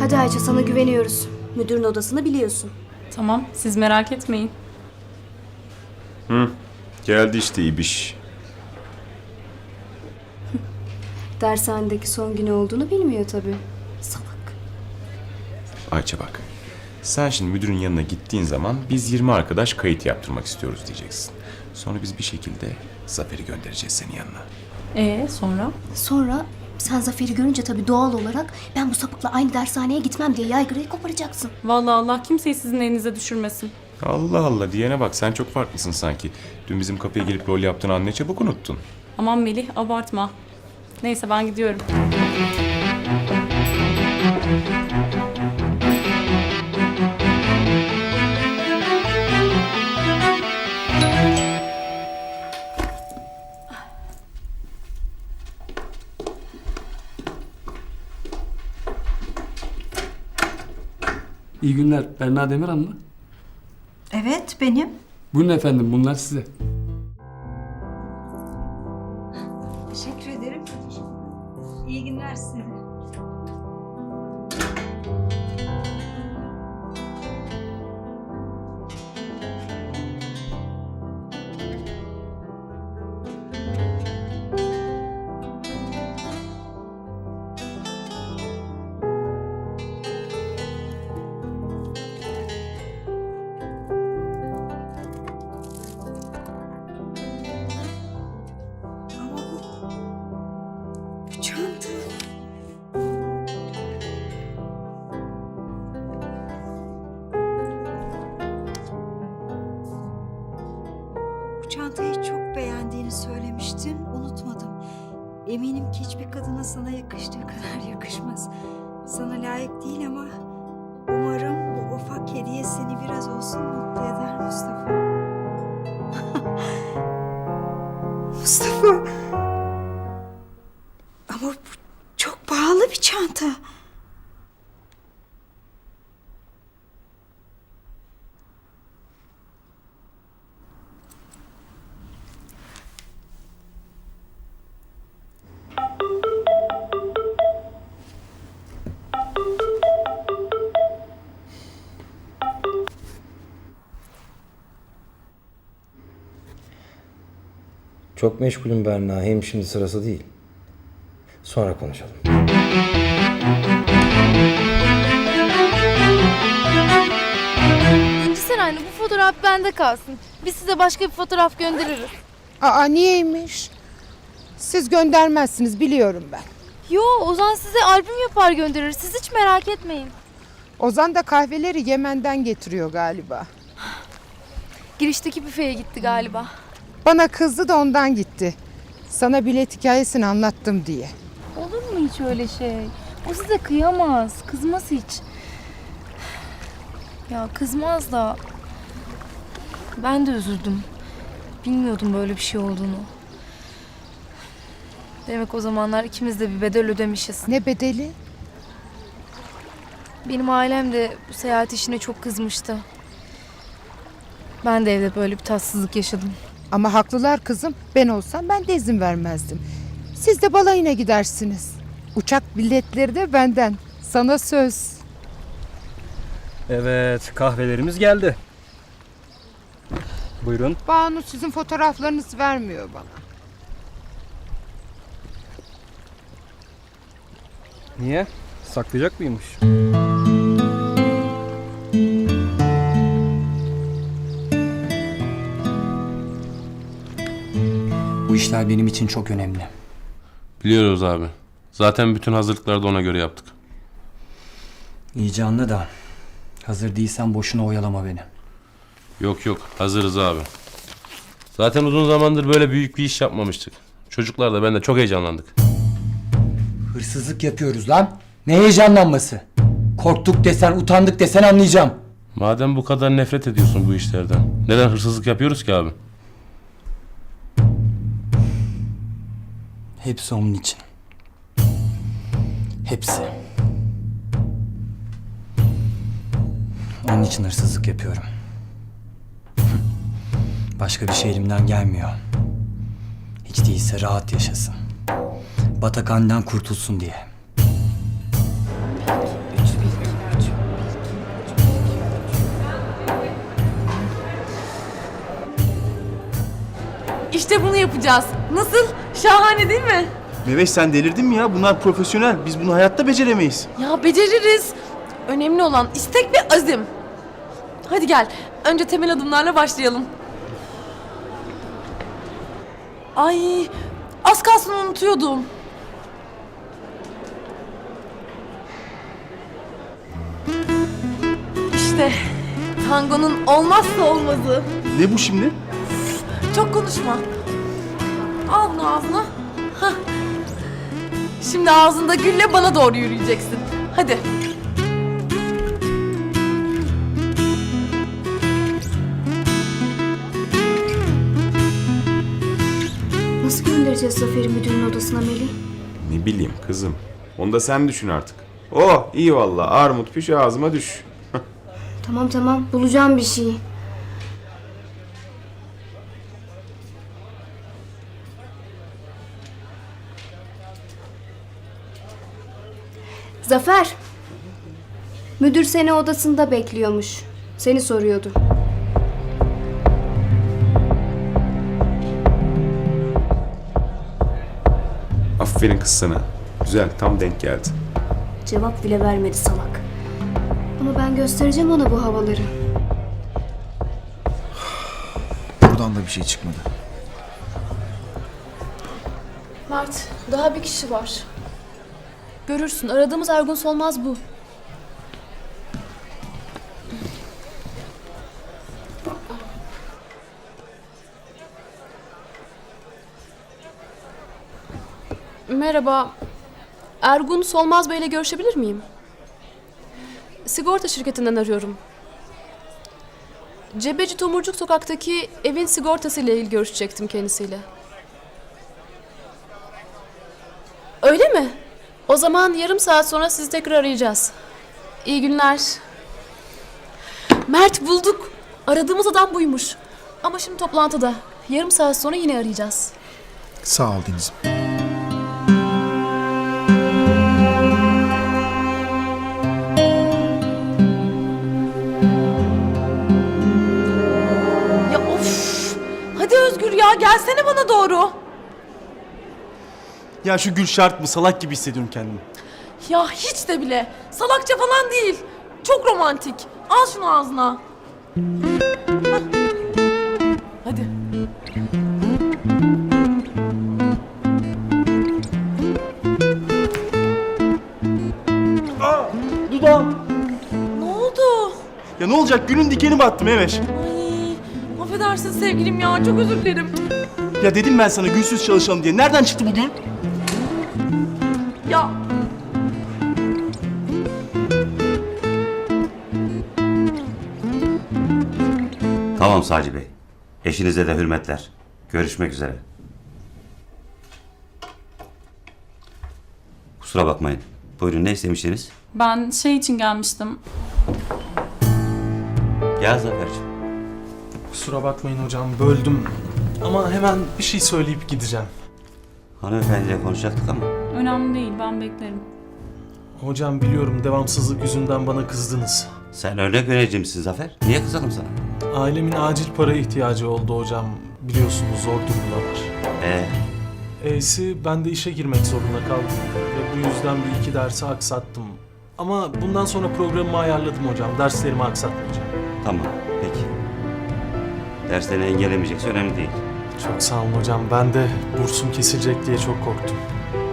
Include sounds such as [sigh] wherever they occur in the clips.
Hadi Ayça sana güveniyoruz. Müdürün odasını biliyorsun. Tamam siz merak etmeyin. Geldi işte ibiş. Dershanedeki son günü olduğunu bilmiyor tabii. Salak. Ayça bak. Sen şimdi müdürün yanına gittiğin zaman biz 20 arkadaş kayıt yaptırmak istiyoruz diyeceksin. Sonra biz bir şekilde Zafer'i göndereceğiz senin yanına. Ee sonra? Sonra sen Zafer'i görünce tabii doğal olarak ben bu sapıkla aynı dershaneye gitmem diye yaygırayı koparacaksın. Vallahi Allah kimseyi sizin elinize düşürmesin. Allah Allah diyene bak sen çok farklısın sanki. Dün bizim kapıya gelip rol yaptığını an ne çabuk unuttun. Aman Melih abartma. Neyse ben gidiyorum. İyi günler. Berna Demirhan mı? Evet benim. Buyurun efendim bunlar size. Eminim ki hiçbir kadına sana yakıştığı kadar [laughs] yakışmaz. Sana layık değil ama umarım bu ufak hediye seni biraz olsun mutlu eder Mustafa. [laughs] Mustafa. Çok meşgulüm Berna. Hem şimdi sırası değil. Sonra konuşalım. İnci sen anne bu fotoğraf bende kalsın. Biz size başka bir fotoğraf göndeririz. Aa niyeymiş? Siz göndermezsiniz biliyorum ben. Yo Ozan size albüm yapar gönderir. Siz hiç merak etmeyin. Ozan da kahveleri Yemen'den getiriyor galiba. Girişteki büfeye gitti galiba. Bana kızdı da ondan gitti. Sana bilet hikayesini anlattım diye. Olur mu hiç öyle şey? O size kıyamaz. Kızmaz hiç. Ya kızmaz da... Ben de üzüldüm. Bilmiyordum böyle bir şey olduğunu. Demek o zamanlar ikimiz de bir bedel ödemişiz. Ne bedeli? Benim ailem de bu seyahat işine çok kızmıştı. Ben de evde böyle bir tatsızlık yaşadım. Ama haklılar kızım. Ben olsam ben de izin vermezdim. Siz de balayına gidersiniz. Uçak biletleri de benden. Sana söz. Evet, kahvelerimiz geldi. Buyurun. Banu sizin fotoğraflarınızı vermiyor bana. Niye? Saklayacak mıymış? İşler benim için çok önemli. Biliyoruz abi. Zaten bütün hazırlıkları da ona göre yaptık. İyice anla da hazır değilsen boşuna oyalama beni. Yok yok hazırız abi. Zaten uzun zamandır böyle büyük bir iş yapmamıştık. Çocuklar da ben de çok heyecanlandık. Hırsızlık yapıyoruz lan. Ne heyecanlanması? Korktuk desen, utandık desen anlayacağım. Madem bu kadar nefret ediyorsun bu işlerden. Neden hırsızlık yapıyoruz ki abi? Hepsi onun için. Hepsi. Onun için hırsızlık yapıyorum. Başka bir şey elimden gelmiyor. Hiç değilse rahat yaşasın. Batakhaneden kurtulsun diye. İşte bunu yapacağız. Nasıl? Şahane değil mi? Meveş sen delirdin mi ya? Bunlar profesyonel. Biz bunu hayatta beceremeyiz. Ya beceririz. Önemli olan istek ve azim. Hadi gel. Önce temel adımlarla başlayalım. Ay, az kalsın unutuyordum. İşte tangonun olmazsa olmazı. Ne bu şimdi? Çok konuşma. Al bunu ağzına. Hah. Şimdi ağzında gülle bana doğru yürüyeceksin. Hadi. Nasıl göndereceğiz Zafer'i müdürün odasına Melih? Ne bileyim kızım. Onu da sen düşün artık. Oh iyi valla armut piş ağzıma düş. Tamam tamam bulacağım bir şey. Zafer. Müdür seni odasında bekliyormuş. Seni soruyordu. Aferin kız sana. Güzel tam denk geldi. Cevap bile vermedi salak. Ama ben göstereceğim ona bu havaları. Buradan da bir şey çıkmadı. Mert, daha bir kişi var. Görürsün, aradığımız Ergun Solmaz bu. Merhaba. Ergun Solmaz Bey ile görüşebilir miyim? Sigorta şirketinden arıyorum. Cebeci Tomurcuk sokaktaki evin sigortası ile ilgili görüşecektim kendisiyle. Öyle mi? O zaman yarım saat sonra sizi tekrar arayacağız. İyi günler. Mert bulduk. Aradığımız adam buymuş. Ama şimdi toplantıda. Yarım saat sonra yine arayacağız. Sağ ol Deniz'im. Ya of! Hadi Özgür ya gelsene bana doğru. Ya şu gül şart mı? Salak gibi hissediyorum kendimi. Ya hiç de bile. Salakça falan değil. Çok romantik. Al şunu ağzına. Hah. Hadi. Dudağım. Ne oldu? Ya ne olacak? Gülün dikeni battı Meveş. Ay, affedersin sevgilim ya. Çok özür dilerim. Ya dedim ben sana gülsüz çalışalım diye. Nereden çıktı bu gül? Ya Tamam Saci Bey. Eşinize de hürmetler. Görüşmek üzere. Kusura bakmayın. Buyurun ne istemiştiniz? Ben şey için gelmiştim. Gel Zafer'cim. Kusura bakmayın hocam böldüm. Ama hemen bir şey söyleyip gideceğim. Hanımefendiyle konuşacaktık ama. Önemli değil ben beklerim. Hocam biliyorum devamsızlık yüzünden bana kızdınız. Sen örnek öğrencimsin Zafer. Niye kızalım sana? Ailemin acil paraya ihtiyacı oldu hocam. Biliyorsunuz zor durumdalar. Ee, E'si ben de işe girmek zorunda kaldım. Ve bu yüzden bir iki dersi aksattım. Ama bundan sonra programımı ayarladım hocam. Derslerimi aksatmayacağım. tamam. Peki. Derslerini engellemeyecekse önemli değil. Çok sağ olun hocam. Ben de bursum kesilecek diye çok korktum.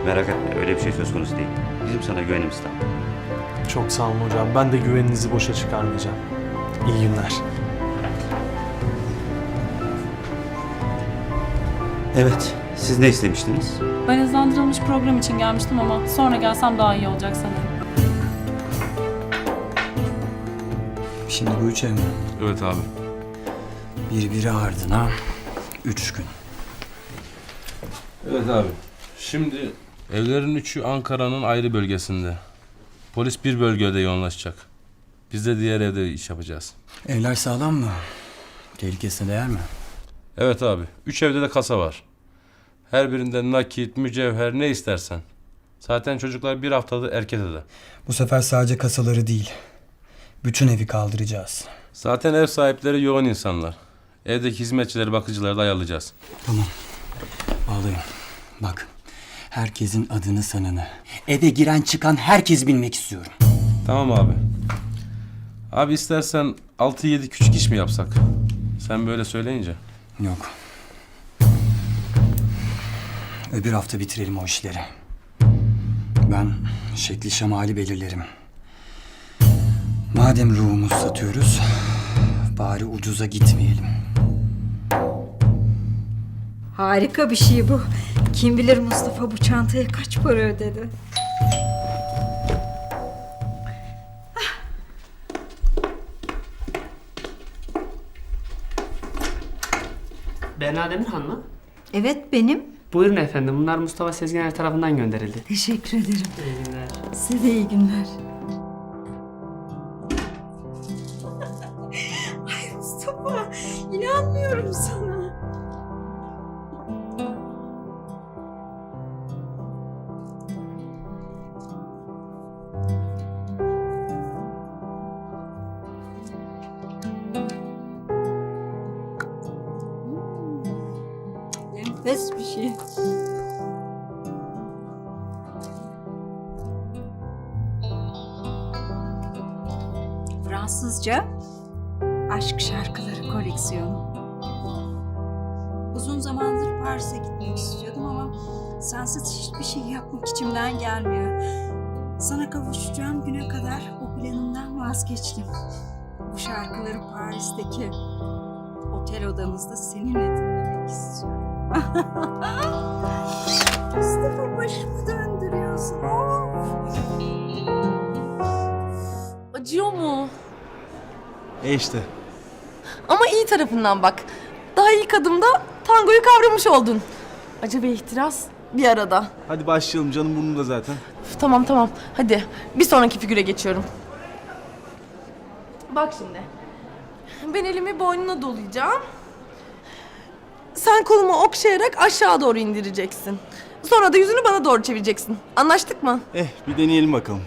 Merak etme öyle bir şey söz konusu değil. Bizim sana güvenimiz tam. Çok sağ olun hocam. Ben de güveninizi boşa çıkarmayacağım. İyi günler. Evet. Siz ne istemiştiniz? Ben hızlandırılmış program için gelmiştim ama sonra gelsem daha iyi olacak sanırım. Şimdi bu üç ev mi? Evet abi. Birbiri ardına üç gün. Evet abi. Şimdi evlerin üçü Ankara'nın ayrı bölgesinde. Polis bir bölgede yoğunlaşacak. Biz de diğer evde iş yapacağız. Evler sağlam mı? Tehlikesine değer mi? Evet abi. Üç evde de kasa var. Her birinde nakit, mücevher ne istersen. Zaten çocuklar bir haftada erkete Bu sefer sadece kasaları değil. Bütün evi kaldıracağız. Zaten ev sahipleri yoğun insanlar. Evdeki hizmetçileri, bakıcıları da ayarlayacağız. Tamam. Bağlayın. Bak. Herkesin adını sanını. Eve giren çıkan herkes bilmek istiyorum. Tamam abi. Abi istersen 6-7 küçük iş mi yapsak? Sen böyle söyleyince. Yok. Öbür hafta bitirelim o işleri. Ben şekli şemali belirlerim. Madem ruhumuzu satıyoruz, bari ucuza gitmeyelim. Harika bir şey bu. Kim bilir Mustafa bu çantaya kaç para ödedi? Berna Demirhan mı? Evet benim. Buyurun efendim. Bunlar Mustafa Sezginer tarafından gönderildi. Teşekkür ederim. İyi günler. Size de iyi günler. Ay Mustafa, inanmıyorum sana. Fransızca aşk şarkıları koleksiyonu. Uzun zamandır Paris'e gitmek istiyordum ama sensiz hiçbir şey yapmak içimden gelmiyor. Sana kavuşacağım güne kadar o planımdan vazgeçtim. Bu şarkıları Paris'teki otel odamızda seninle dinlemek istiyorum. [laughs] Mustafa başımı döndürüyorsun. Acıyor mu? E işte. Ama iyi tarafından bak. Daha ilk adımda tangoyu kavramış oldun. Acı ve ihtiras bir arada. Hadi başlayalım canım burnumda zaten. Üf, tamam tamam. Hadi bir sonraki figüre geçiyorum. Bak şimdi. Ben elimi boynuna dolayacağım. Sen kolumu okşayarak aşağı doğru indireceksin. Sonra da yüzünü bana doğru çevireceksin. Anlaştık mı? Eh bir deneyelim bakalım.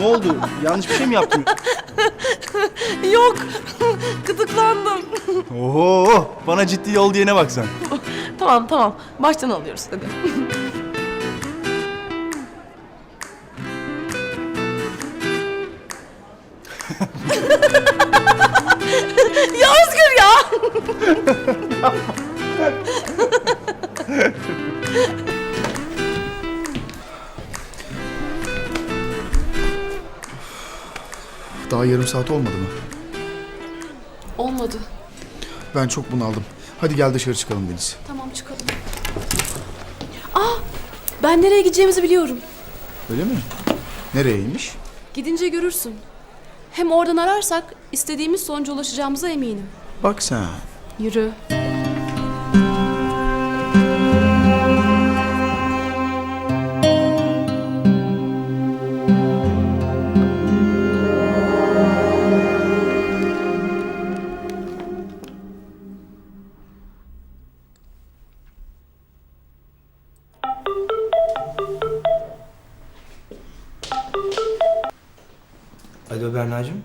Ne oldu? Yanlış bir şey mi yaptım? [laughs] Yok. [laughs] Gıdıklandım. [laughs] Oho! Bana ciddi yol diyene bak sen. tamam tamam. Baştan alıyoruz hadi. ya Özgür ya. Daha yarım saat olmadı mı? Olmadı. Ben çok bunaldım. Hadi gel dışarı çıkalım Deniz. Tamam çıkalım. Aa, ben nereye gideceğimizi biliyorum. Öyle mi? Nereyeymiş? Gidince görürsün. Hem oradan ararsak istediğimiz sonuca ulaşacağımıza eminim. Bak sen. Yürü. Berna'cığım.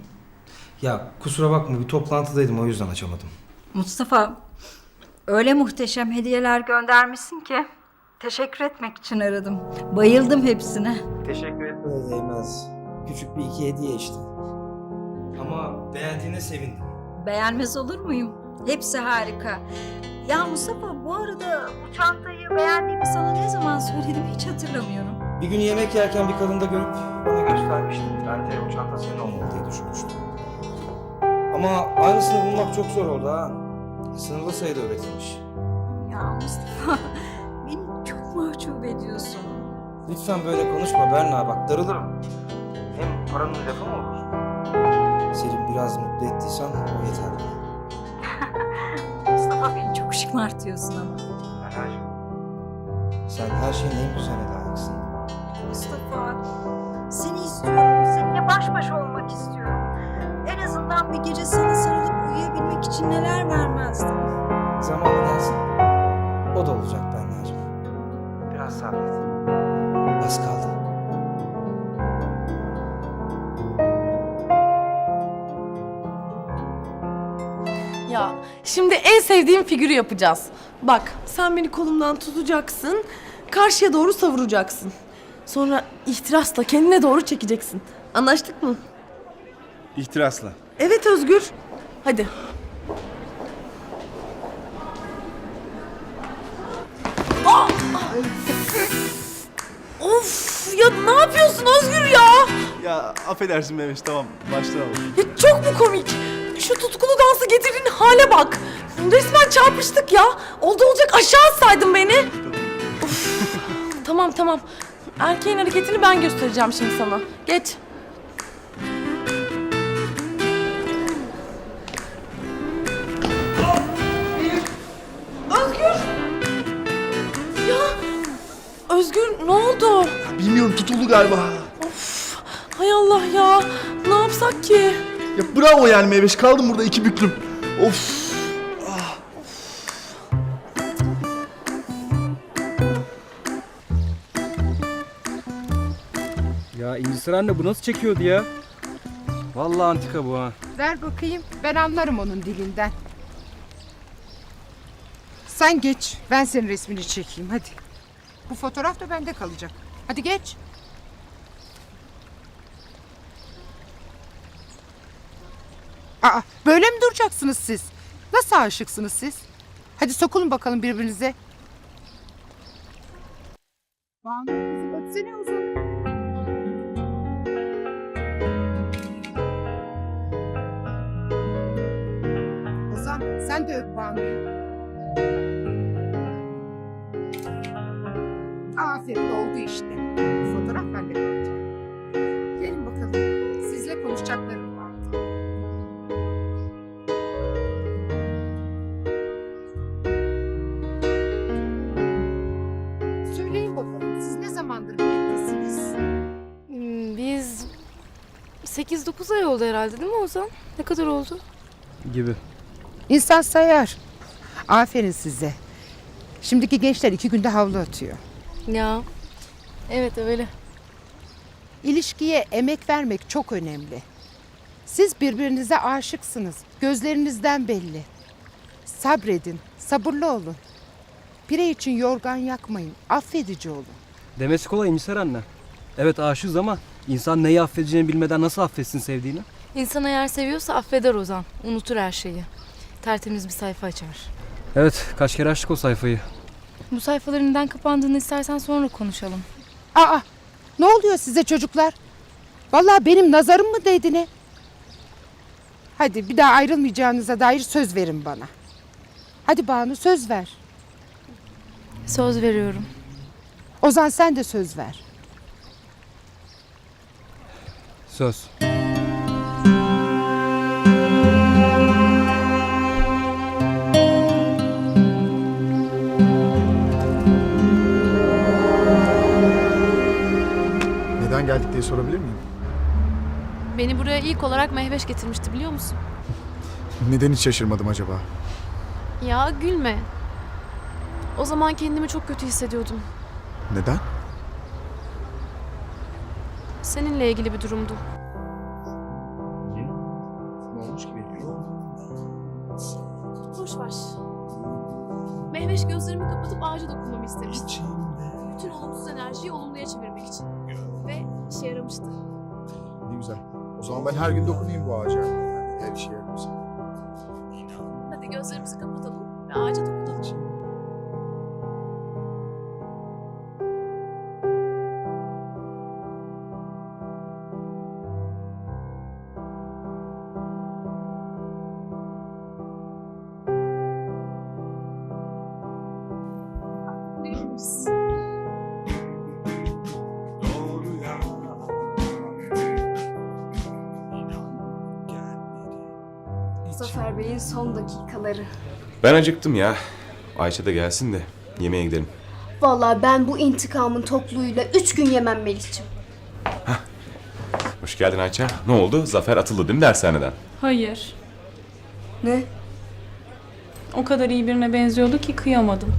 Ya kusura bakma bir toplantıdaydım o yüzden açamadım. Mustafa, öyle muhteşem hediyeler göndermişsin ki teşekkür etmek için aradım. Bayıldım hepsine. Teşekkür etmeye değmez. Küçük bir iki hediye işte. Ama beğendiğine sevindim. Beğenmez olur muyum? Hepsi harika. Ya Mustafa bu arada bu çantayı beğendiğimi sana ne zaman söyledim hiç hatırlamıyorum. Bir gün yemek yerken bir kadında görüp bana göstermiştim. Ben de o çanta senin olmalı diye düşünmüştüm. Ama aynısını bulmak çok zor oldu ha. Sınırlı sayıda üretilmiş. Ya Mustafa [laughs] beni çok mahcup ediyorsun. Lütfen böyle konuşma Berna bak darılırım. Hem paranın lafı mı olur? Selim biraz mutlu ettiysen o yeterli. [laughs] Mustafa beni çok şımartıyorsun ama. Berna'cığım. Sen her şeyin en güzeline layıksın. Mustafa istiyorum. Seninle baş başa olmak istiyorum. En azından bir gece sana sarılıp uyuyabilmek için neler vermezdim. Zamanı gelsin. O da olacak benler. Biraz sabret. Az kaldı. Ya şimdi en sevdiğim figürü yapacağız. Bak sen beni kolumdan tutacaksın, karşıya doğru savuracaksın. Sonra ihtirasla kendine doğru çekeceksin. Anlaştık mı? İhtirasla. Evet Özgür. Hadi. Aa! Of ya ne yapıyorsun Özgür ya? Ya affedersin Mehmet tamam başlayalım. Ya çok mu komik? Şu tutkulu dansı getirdiğin hale bak. Resmen çarpıştık ya. Oldu olacak aşağı atsaydın beni. Tamam tamam. Erkeğin hareketini ben göstereceğim şimdi sana. Geç. Özgür! Ya Özgür ne oldu? Bilmiyorum tutuldu galiba. Hay Allah ya. Ne yapsak ki? Ya bravo yani Meyveş kaldım burada iki büklüm. Of. Ya İncisar anne bu nasıl çekiyordu ya? Vallahi antika bu ha. Ver bakayım. Ben anlarım onun dilinden. Sen geç. Ben senin resmini çekeyim hadi. Bu fotoğraf da bende kalacak. Hadi geç. Aa, böyle mi duracaksınız siz? Nasıl aşıksınız siz? Hadi sokulun bakalım birbirinize. Banu kızım öpsene uzun. Sen de öp Banu'yu. Aferin oldu işte. Fotoğraf bende kalacak. Gelin bakalım. Sizle konuşacaklarım vardı. Söyleyin bakalım siz ne zamandır birliktesiniz? Hmm, Biz 8-9 ay oldu herhalde değil mi Ozan? Ne kadar oldu? Gibi. İnsan sayar. Aferin size. Şimdiki gençler iki günde havlu atıyor. Ya evet öyle. İlişkiye emek vermek çok önemli. Siz birbirinize aşıksınız. Gözlerinizden belli. Sabredin, sabırlı olun. Pire için yorgan yakmayın, affedici olun. Demesi kolay İncisar anne. Evet aşığız ama insan neyi affedeceğini bilmeden nasıl affetsin sevdiğini? İnsan eğer seviyorsa affeder Ozan. Unutur her şeyi. Tertemiz bir sayfa açar. Evet kaç kere açtık o sayfayı. Bu sayfaların neden kapandığını istersen sonra konuşalım. Aa, ne oluyor size çocuklar? Vallahi benim nazarım mı değdi ne? Hadi bir daha ayrılmayacağınıza dair söz verin bana. Hadi Banu söz ver. Söz veriyorum. Ozan sen de söz ver. Söz. Geldik diye sorabilir miyim? Beni buraya ilk olarak Mehveş getirmişti biliyor musun? Neden hiç şaşırmadım acaba? Ya gülme. O zaman kendimi çok kötü hissediyordum. Neden? Seninle ilgili bir durumdu. Ne olmuş ki Boş ver. Mehveş gözlerimi kapatıp ağaca dokunmamı istemişti. Bütün olumsuz enerjiyi olumluya çevirmek için. Ve işe yaramıştı. Ne güzel. O zaman ben her gün dokunayım bu ağaca. Her işe yarıyorsa. Hadi gözlerimizi kapatalım ve ağaca dokunalım. Zafer Bey'in son dakikaları. Ben acıktım ya. Ayça da gelsin de yemeğe gidelim. Vallahi ben bu intikamın tokluğuyla üç gün yemem Melih'ciğim. Hoş geldin Ayça. Ne oldu? Zafer atıldı değil mi dershaneden? Hayır. Ne? O kadar iyi birine benziyordu ki kıyamadım.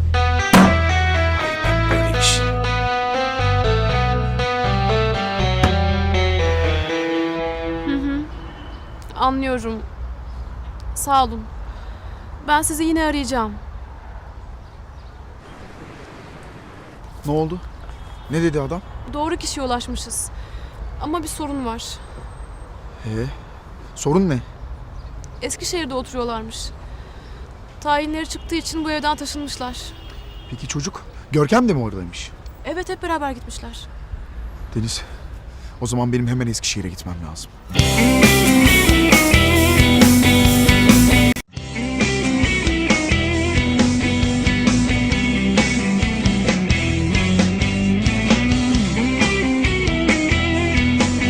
Böyleymiş. Anlıyorum. Sağ olun. Ben sizi yine arayacağım. Ne oldu? Ne dedi adam? Doğru kişiye ulaşmışız. Ama bir sorun var. Ee, sorun ne? Eskişehir'de oturuyorlarmış. Tayinleri çıktığı için bu evden taşınmışlar. Peki çocuk? Görkem de mi oradaymış? Evet hep beraber gitmişler. Deniz, o zaman benim hemen Eskişehir'e gitmem lazım.